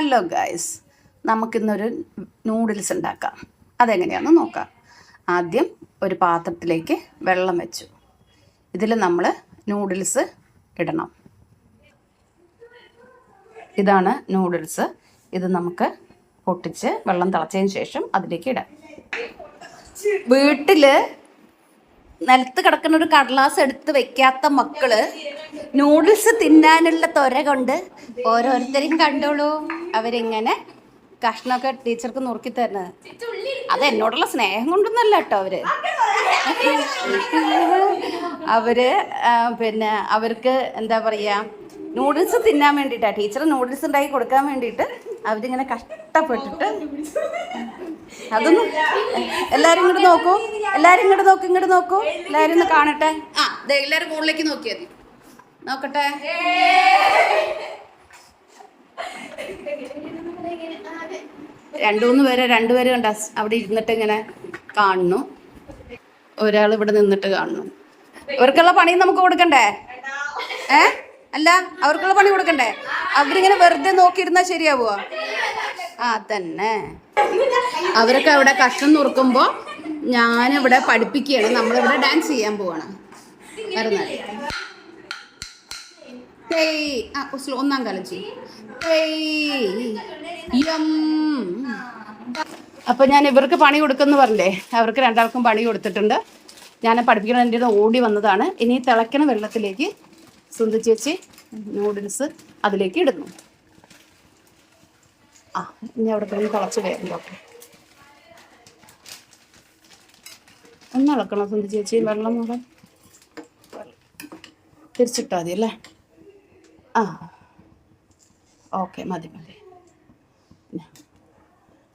Hello guys നമുക്കിന്നൊരു noodles ഉണ്ടാക്കാം. അതെങ്ങനെയാണെന്ന് നോക്കാം. ആദ്യം ഒരു പാത്രത്തിലേക്ക് വെള്ളം വെച്ചു. ഇതിൽ നമ്മൾ നൂഡിൽസ് ഇടണം. ഇതാണ് നൂഡിൽസ്. ഇത് നമുക്ക് പൊട്ടിച്ച് വെള്ളം തിളച്ചതിന് ശേഷം അതിലേക്ക് ഇടാം. വീട്ടിൽ നിലത്ത് കിടക്കുന്ന ഒരു കടലാസ് എടുത്ത് വെക്കാത്ത മക്കൾ നൂഡിൽസ് തിന്നാനുള്ള തൊര കൊണ്ട് ഓരോരുത്തരെയും കണ്ടോളൂ. അവരിങ്ങനെ കഷ്ണമൊക്കെ ടീച്ചർക്ക് നുറുക്കി തരുന്നത്. അത് എന്നോടുള്ള സ്നേഹം കൊണ്ടൊന്നല്ല കേട്ടോ അവർ. അവർ പിന്നെ അവർക്ക് എന്താ പറയാ നൂഡിൽസ് തിന്നാൻ വേണ്ടിയിട്ടാണ് ടീച്ചർ നൂഡിൽസ് ഉണ്ടാക്കി കൊടുക്കാൻ വേണ്ടിയിട്ട് അവരിങ്ങനെ കഷ്ടപ്പെട്ടിട്ട് അതൊന്നും എല്ലാരും ഇങ്ങോട്ട് നോക്കൂ. എല്ലാരും ഇങ്ങോട്ട് നോക്കൂ ഇങ്ങോട്ട് നോക്കൂ. എല്ലാരും ഒന്ന് കാണട്ടെ. ആ എല്ലാരും മുകളിലേക്ക് നോക്കിയാൽ മതി. നോക്കട്ടെ. രണ്ടു മൂന്ന് രണ്ടുപേരും കണ്ട അവിടെ ഇരുന്നിട്ട് ഇങ്ങനെ കാണുന്നു. ഒരാൾ ഇവിടെ നിന്നിട്ട് കാണുന്നു. ഇവർക്കുള്ള പണി നമുക്ക് കൊടുക്കണ്ടേ? ഏ? അല്ല അവർക്കുള്ള പണി കൊടുക്കണ്ടേ? അവരിങ്ങനെ വെറുതെ നോക്കിയിരുന്നാ ശരിയാവുമോ ആ തന്നെ അവരൊക്കെ അവിടെ കഷ്ണം നുറുക്കുമ്പോൾ ഞാനിവിടെ പഠിപ്പിക്കുകയാണ്. നമ്മളിവിടെ ഡാൻസ് ചെയ്യാൻ പോവാണ്. വരുന്നത് ഒന്നാം കാലം ചെയ്യും. അപ്പൊ ഞാൻ ഇവർക്ക് പണി കൊടുക്കുന്നു പറഞ്ഞേ അവർക്ക് രണ്ടാൾക്കും പണി കൊടുത്തിട്ടുണ്ട്. ഞാൻ പഠിപ്പിക്കണ എന്റെ ഓടി വന്നതാണ്. ഇനി തിളയ്ക്കണ വെള്ളത്തിലേക്ക് സുന്ദ ചേച്ചി നൂഡിൽസ് അതിലേക്ക് ഇടുന്നു. ആ ഇനി അവിടെ കിടന്ന് തിളച്ച് ഓക്കെ ഒന്ന് ഇളക്കണം സുന്ദ ചേച്ചി? വെള്ളം കൂടെ മതി അല്ലേ? ആ. ഓക്കെ മതി മതി.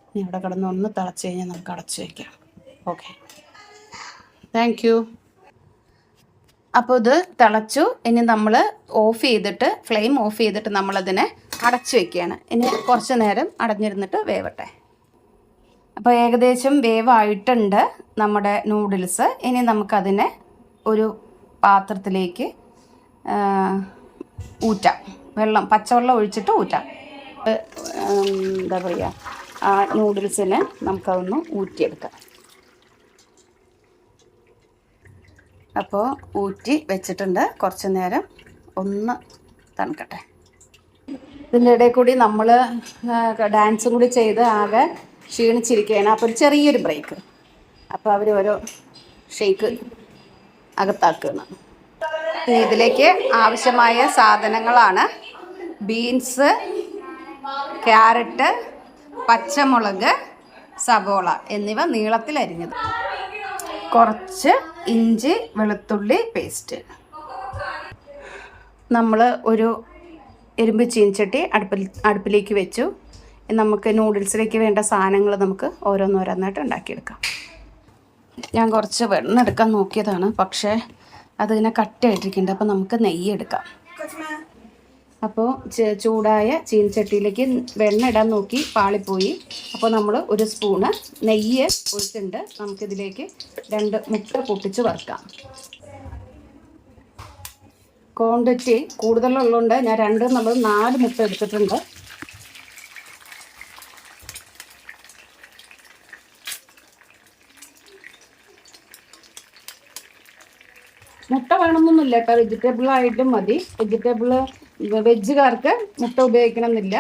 ഇനി ഇവിടെ കിടന്ന് ഒന്ന് തിളച്ച് കഴിഞ്ഞാൽ നമുക്ക് അടച്ചു വയ്ക്കാം ഓക്കെ. താങ്ക് യു അപ്പോൾ ഇത് തിളച്ചു. ഇനി നമ്മൾ ഓഫ് ചെയ്തിട്ട് ഫ്ലെയിം ഓഫ് ചെയ്തിട്ട് നമ്മളതിനെ അടച്ചു വെക്കുകയാണ്. ഇനി കുറച്ച് നേരം അടഞ്ഞിരുന്നിട്ട് വേവട്ടെ. അപ്പോൾ ഏകദേശം വേവായിട്ടുണ്ട് നമ്മുടെ നൂഡിൽസ് ഇനി നമുക്കതിനെ ഒരു പാത്രത്തിലേക്ക് ഊറ്റാം. വെള്ളം പച്ചവെള്ളം ഒഴിച്ചിട്ട് ഊറ്റാം. എന്താ പറയുക ആ നൂഡിൽസിനെ നമുക്കതൊന്ന് ഊറ്റിയെടുക്കാം. അപ്പോൾ ഊറ്റി വെച്ചിട്ടുണ്ട്. കുറച്ച് നേരം ഒന്ന് തണുക്കട്ടെ. ഇതിന്റെ ഇടയിൽ കൂടി നമ്മൾ ഡാൻസും കൂടി ചെയ്ത് ആകെ ക്ഷീണിച്ചിരിക്കുകയാണ്. അപ്പോൾ ഒരു ചെറിയൊരു ബ്രേക്ക്. അപ്പോൾ അവർ ഓരോ ഷേക്ക് അകത്താക്കുകയാണ്. ഇതിലേക്ക് ആവശ്യമായ സാധനങ്ങളാണ് ബീൻസ് ക്യാരറ്റ് പച്ചമുളക് സബോള എന്നിവ നീളത്തിൽ അരിഞ്ഞത്. കുറച്ച് ഇഞ്ചി വെളുത്തുള്ളി പേസ്റ്റ്. നമ്മൾ ഒരു ഇരുമ്പ് ചീൻചട്ടി അടുപ്പിൽ അടുപ്പിലേക്ക് വെച്ചു. നമുക്ക് നൂഡിൽസിലേക്ക് വേണ്ട സാധനങ്ങൾ നമുക്ക് ഓരോന്നോരോന്നായിട്ട് ഉണ്ടാക്കിയെടുക്കാം. ഞാൻ കുറച്ച് വെണ്ണ എടുക്കാൻ നോക്കിയതാണ്. പക്ഷേ അതിങ്ങനെ കട്ടയായിട്ടിരിക്കുന്നുണ്ട്. അപ്പോൾ നമുക്ക് നെയ്യ് എടുക്കാം. അപ്പോൾ ചൂടായ ചീനച്ചട്ടിയിലേക്ക് വെണ്ണ ഇടാൻ നോക്കി പാളിപ്പോയി. അപ്പോൾ നമ്മൾ ഒരു സ്പൂണ് നെയ്യ് ഒഴിച്ചിട്ടുണ്ട്. നമുക്കിതിലേക്ക് രണ്ട് മുട്ട പൊട്ടിച്ച് വറുക്കാം. ക്വാണ്ടിറ്റി കൂടുതലുള്ളതുകൊണ്ട് ഞാൻ രണ്ട് നമ്മൾ നാല് മുട്ട എടുത്തിട്ടുണ്ട്. മുട്ട വേണമെന്നൊന്നുമില്ല. കേട്ടോ വെജിറ്റബിൾ ആയിട്ടും മതി. വെജിറ്റബിൾ വെജുകാർക്ക് മുട്ട ഉപയോഗിക്കണമെന്നില്ല.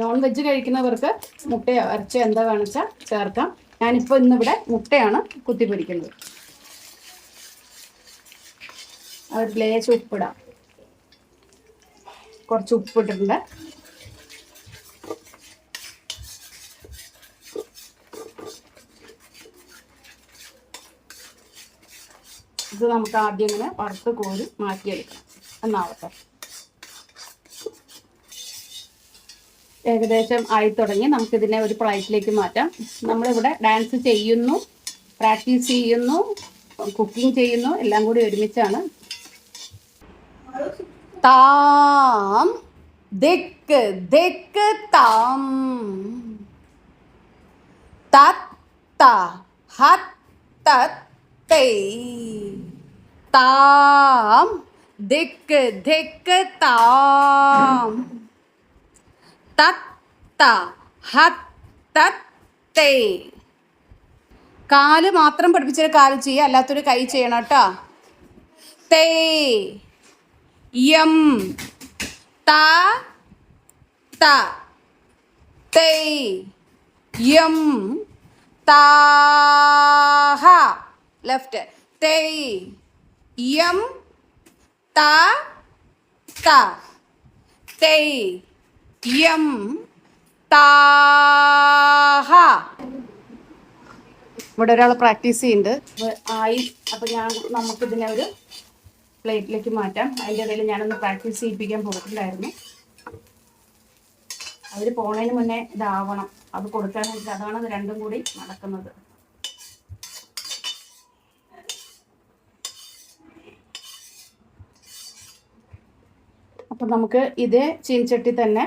നോൺ വെജ് കഴിക്കുന്നവർക്ക് മുട്ട അരച്ച എന്താ വേണമെച്ചാൽ ചേർക്കാം. ഞാനിപ്പോൾ ഇന്നിവിടെ മുട്ടയാണ് കുത്തി പൊരിക്കുന്നത്. ഒരു ലേശം ഉപ്പിടാം. കുറച്ച് ഉപ്പിട്ടിട്ടുണ്ട്. ഇത് നമുക്ക് ആദ്യം ഇങ്ങനെ വറുത്ത് കോരി മാറ്റിയെടുക്കാം എന്നാവട്ടെ. ഏകദേശം ആയി തുടങ്ങി. നമുക്കിതിനെ ഒരു പ്ലേറ്റിലേക്ക് മാറ്റാം. നമ്മളിവിടെ ഡാൻസ് ചെയ്യുന്നു പ്രാക്ടീസ് ചെയ്യുന്നു കുക്കിംഗ് ചെയ്യുന്നു എല്ലാം കൂടി ഒരുമിച്ചാണ്. താം ദിക്ക് ദിക്ക് താം. തത്ത ഹത്തത്തൈ താം ദിക്ക് ദിക്ക് താം. തത്ത ഹത്തത്തേ. കാൽ മാത്രം പഠിപ്പിച്ചൊരു കാൽ ചെയ്യുക അല്ലാത്തൊരു കൈ ചെയ്യണം കേട്ടോ. തേ യം ത ത. തേ യം താഹ ലെഫ്റ്റ്. തേ യം ത ത. തേ യം താഹ. ഇവിടെ ഒരാൾ പ്രാക്ടീസ് ചെയ്യുന്നുണ്ട്. അപ്പൊ ആയി. അപ്പോൾ ഞാൻ നമുക്കിതിനെ ഒരു പ്ലേറ്റിലേക്ക് മാറ്റാം. അതിന്റെ ഇടയിൽ ഞാനൊന്ന് പ്രാക്ടീസ് ചെയ്യിപ്പിക്കാൻ പോയിട്ടുണ്ടായിരുന്നു. അവർ പോണതിന് മുന്നേ ഇതാവണം. അത് കൊടുക്കാൻ അതാണ് അത് രണ്ടും കൂടി നടക്കുന്നത്. അപ്പം നമുക്ക് ഇതേ ചീൻചട്ടി തന്നെ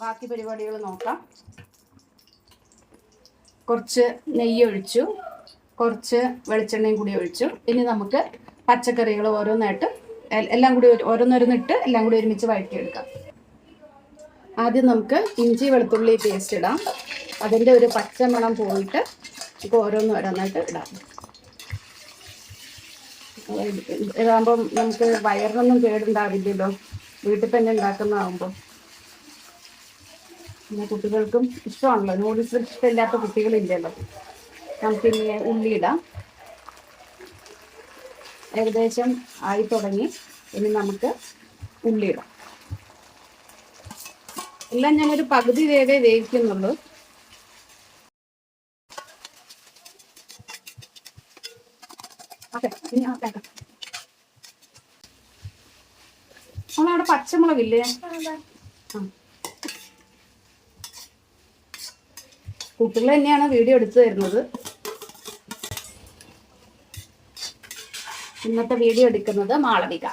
ബാക്കി പരിപാടികൾ നോക്കാം. കുറച്ച് നെയ്യ് ഒഴിച്ചു. കുറച്ച് വെളിച്ചെണ്ണയും കൂടി ഒഴിച്ചു. ഇനി നമുക്ക് പച്ചക്കറികൾ ഓരോന്നായിട്ട് എല്ലാം കൂടി ഓരോന്നോരോന്നിട്ട് എല്ലാം കൂടി ഒരുമിച്ച് വഴറ്റിയെടുക്കാം. ആദ്യം നമുക്ക് ഇഞ്ചി വെളുത്തുള്ളി പേസ്റ്റ് ഇടാം. അതിന്റെ ഒരു പച്ചമണം പോയിട്ട് ഇപ്പോൾ ഓരോന്ന് ഓരോന്നായിട്ട് ഇടാം. ഇതാകുമ്പം നമുക്ക് വയറിനൊന്നും കേടുണ്ടാവില്ലല്ലോ. വീട്ടിൽ തന്നെ ഉണ്ടാക്കുന്നതാകുമ്പോൾ പിന്നെ കുട്ടികൾക്കും ഇഷ്ടമാണല്ലോ. നൂഡിൽസ് ഇഷ്ടമില്ലാത്ത കുട്ടികളില്ലല്ലോ. നമുക്ക് ഇനി ഉള്ളി ഇടാം. ഏകദേശം ആയി തുടങ്ങി. ഇനി നമുക്ക് ഉള്ളി ഇടാം. എല്ലാം ഞാനൊരു പകുതി വേവേ വേവിക്കുന്നുള്ളൂ. നമ്മളവിടെ പച്ചമുളകില്ലേ? ആ. കുട്ടികൾ തന്നെയാണ് വീഡിയോ എടുത്തു തരുന്നത്. ഇന്നത്തെ വീഡിയോ എടുക്കുന്നത് മാളവിക.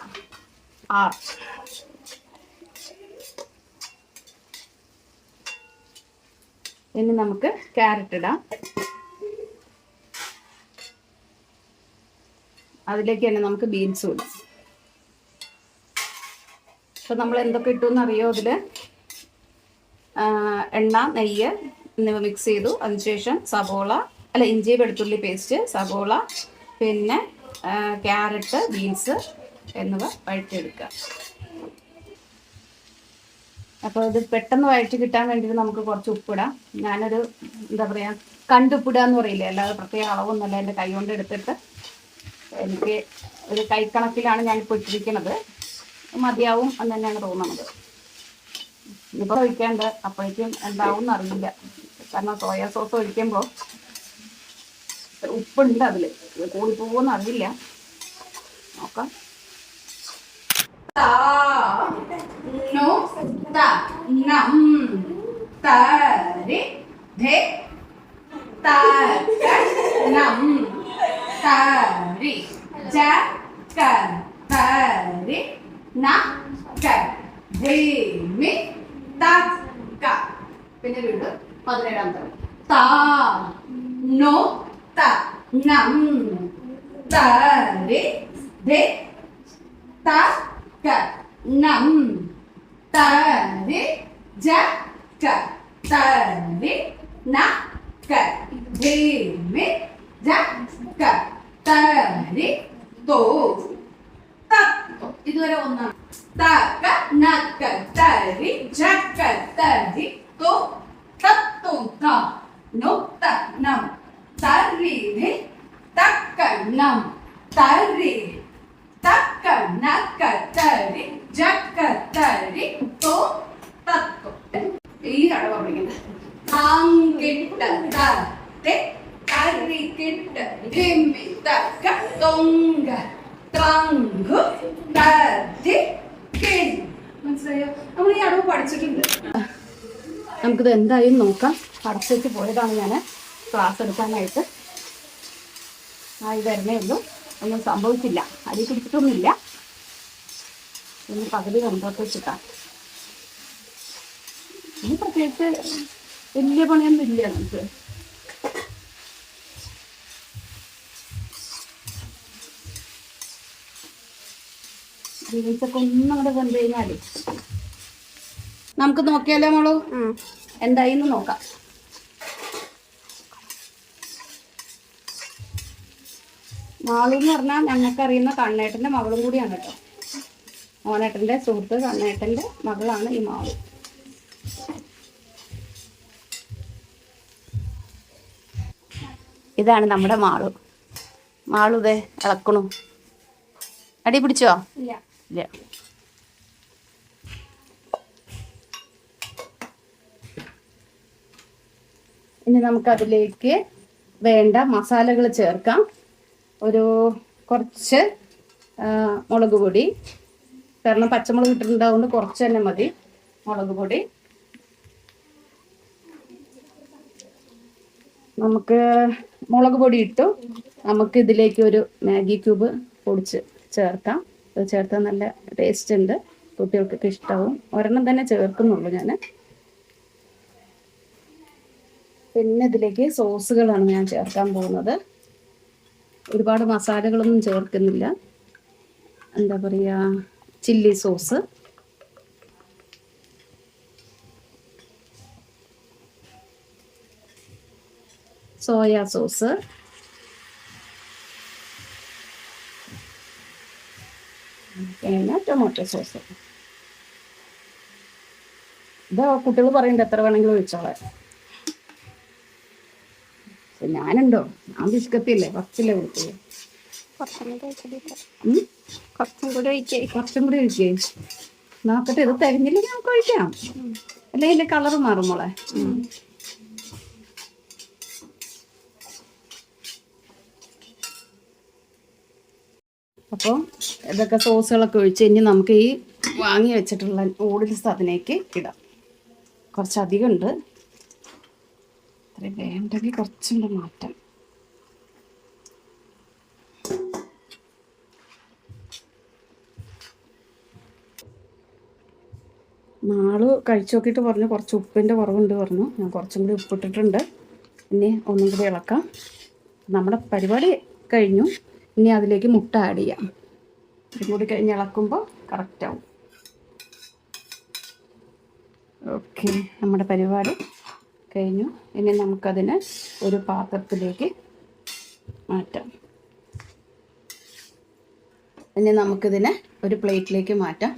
ആർ ഇനി നമുക്ക് ക്യാരറ്റ് ഇടാം. അതിലേക്ക് തന്നെ നമുക്ക് ബീൻസും ഇടാം. അപ്പൊ നമ്മൾ എന്തൊക്കെ ഇട്ടു എന്നറിയോ അതിൽ എണ്ണ നെയ്യ് എന്നിവ മിക്സ് ചെയ്തു. അതിനുശേഷം സബോള അല്ല ഇഞ്ചി വെളുത്തുള്ളി പേസ്റ്റ് സബോള പിന്നെ ക്യാരറ്റ് ബീൻസ് എന്നിവ വഴറ്റിയെടുക്കുക. അപ്പോൾ ഇത് പെട്ടെന്ന് വഴറ്റി കിട്ടാൻ വേണ്ടിയിട്ട് നമുക്ക് കുറച്ച് ഉപ്പിടാം. ഞാനൊരു എന്താ പറയുക കണ്ടുപ്പിടുക എന്ന് പറയില്ലേ? അല്ലാതെ പ്രത്യേക അളവൊന്നുമല്ല എന്റെ കൈ കൊണ്ട് എടുത്തിട്ട്. എനിക്ക് ഒരു കൈക്കണക്കിലാണ് ഞാനിപ്പോൾ ഇട്ടിരിക്കുന്നത് മതിയാവും എന്ന് തന്നെയാണ് തോന്നുന്നത്. ഇപ്പോൾ ഒഴിക്കേണ്ട അപ്പോഴേക്കും എന്താവും അറിയില്ല. കാരണം സോയാ സോസ് ഒഴിക്കുമ്പോൾ ഉപ്പുണ്ട് അതിൽ കൂടിപ്പോകുമെന്ന് അറിയില്ല. നോക്കാം. പിന്നെ വീണ്ടും. പതിനേഴാം തരം താ നോ ത നം തരി ധേ ത ക നം തരി ജ ക തരി ന ക ധീമി ജ ക തരി തോ തത്വം ഇതുവരെ ഒന്നാണ് തക നക തരി ജക തരി തോ തത്വം ത നോ ത നം തരി ധി തക്ക നം തരി തക്ക നക തരി ജക തരി തോ തത്വം ഈ അടവ പഠിക്കുന്നത് താങ്കിട്ട തത്തെ തരിക്കിട്ട ധിമ്മി തക്ക തൊങ്ക തങ്കു കിൺ മനസ്സിലായോ? നമ്മൾ ഈ അടവ് പഠിച്ചിട്ടുണ്ട്. നമുക്കിത് എന്തായാലും നോക്കാം. അടച്ചേക്ക് പോയതാണ് ഞാൻ ക്ലാസ് എടുക്കാനായിട്ട്. ആയി വരുന്നേ ഉള്ളൂ. ഒന്നും സംഭവിച്ചില്ല. അരി പിടിച്ചിട്ടൊന്നുമില്ല. ഇനി പകുതി കണ്ടോട്ട് വെച്ചിട്ടാ. ഇനി പ്രത്യേകിച്ച് വലിയ പണിയൊന്നും ഇല്ല നമുക്ക്. ബീൻസൊക്കെ ഒന്നും കൂടെ വെന്ത് കഴിഞ്ഞാലേ നമുക്ക് നോക്കിയാലോ മോളു? എന്തായിന്ന് നോക്കാം. മാളു എന്ന് പറഞ്ഞാൽ ഞങ്ങൾക്ക് അറിയുന്ന കണ്ണേട്ടന്റെ മകളും കൂടിയാണ് കേട്ടോ. മോനേട്ടന്റെ സുഹൃത്ത് കണ്ണേട്ടന്റെ മകളാണ് ഈ മാളു. ഇതാണ് നമ്മുടെ മാളു. മാളുതേ ഇളക്കണു. അടി പിടിച്ചോ? ഇല്ല. ഇല്ല ഇനി നമുക്കതിലേക്ക് വേണ്ട മസാലകൾ ചേർക്കാം. ഒരു കുറച്ച് മുളക് പൊടി. കാരണം പച്ചമുളക് ഇട്ടിട്ടുണ്ടാവുകൊണ്ട് കുറച്ച് തന്നെ മതി മുളക് പൊടി. നമുക്ക് മുളക് പൊടി ഇട്ടു. നമുക്ക് ഇതിലേക്ക് ഒരു മാഗി ക്യൂബ് പൊടിച്ച് ചേർക്കാം. അത് ചേർത്താൽ നല്ല ടേസ്റ്റ് ഉണ്ട്. കുട്ടികൾക്കൊക്കെ ഇഷ്ടമാവും ഒരെണ്ണം തന്നെ ചേർക്കുന്നുള്ളൂ ഞാൻ പിന്നെ ഇതിലേക്ക് സോസുകളാണ് ഞാൻ ചേർക്കാൻ പോകുന്നത്. ഒരുപാട് മസാലകളൊന്നും ചേർക്കുന്നില്ല. എന്താ പറയുക ചില്ലി സോസ്. Soya sauce. പിന്നെ ടൊമാറ്റോ സോസ്? ഇത് കുട്ടികൾ പറയുന്നുണ്ട് എത്ര വേണമെങ്കിലും ഒഴിച്ചോളെ. ഞാനുണ്ടോ? ഞാൻ വിശക്കത്തില്ലേ കുറച്ചില്ലേ കൊടുത്തത്? കുറച്ചും കൂടി? കുറച്ചും ഒഴിക്കേ നോക്കട്ടെ ഇത് തെരഞ്ഞില്ലെങ്കിൽ നമുക്ക് ഒഴിക്കാം. അല്ലെങ്കിൽ കളർ മാറും മോളെ. അപ്പോൾ ഇതൊക്കെ സോസുകളൊക്കെ ഒഴിച്ച് ഇനി നമുക്ക് ഈ വാങ്ങി വെച്ചിട്ടുള്ള നൂഡിൽസ് അതിനേക്ക് ഇടാം. കുറച്ചധികം ഉണ്ട് അത്രയും വേണ്ടെങ്കിൽ കുറച്ചും കൂടെ മാറ്റാം. നാൾ കഴിച്ചു നോക്കിയിട്ട് പറഞ്ഞു. കുറച്ച് ഉപ്പിന്റെ കുറവുണ്ട് പറഞ്ഞു. ഞാൻ കുറച്ചും കൂടി ഉപ്പിട്ടിട്ടുണ്ട്. ഇനി ഒന്നും കൂടി ഇളക്കാം. നമ്മുടെ പരിപാടി കഴിഞ്ഞു. ഇനി അതിലേക്ക് മുട്ട ആഡ് ചെയ്യാം. ഇതും കൂടി കഴിഞ്ഞ് ഇളക്കുമ്പോൾ കറക്റ്റാവും ഓക്കെ നമ്മുടെ പരിപാടി കഴിഞ്ഞു. ഇനി നമുക്കതിനെ ഒരു പാത്രത്തിലേക്ക് മാറ്റാം. ഇനി നമുക്കിതിനെ ഒരു പ്ലേറ്റിലേക്ക് മാറ്റാം.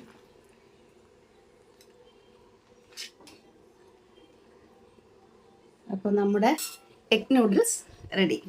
അപ്പോൾ നമ്മുടെ എഗ് നൂഡിൽസ് റെഡി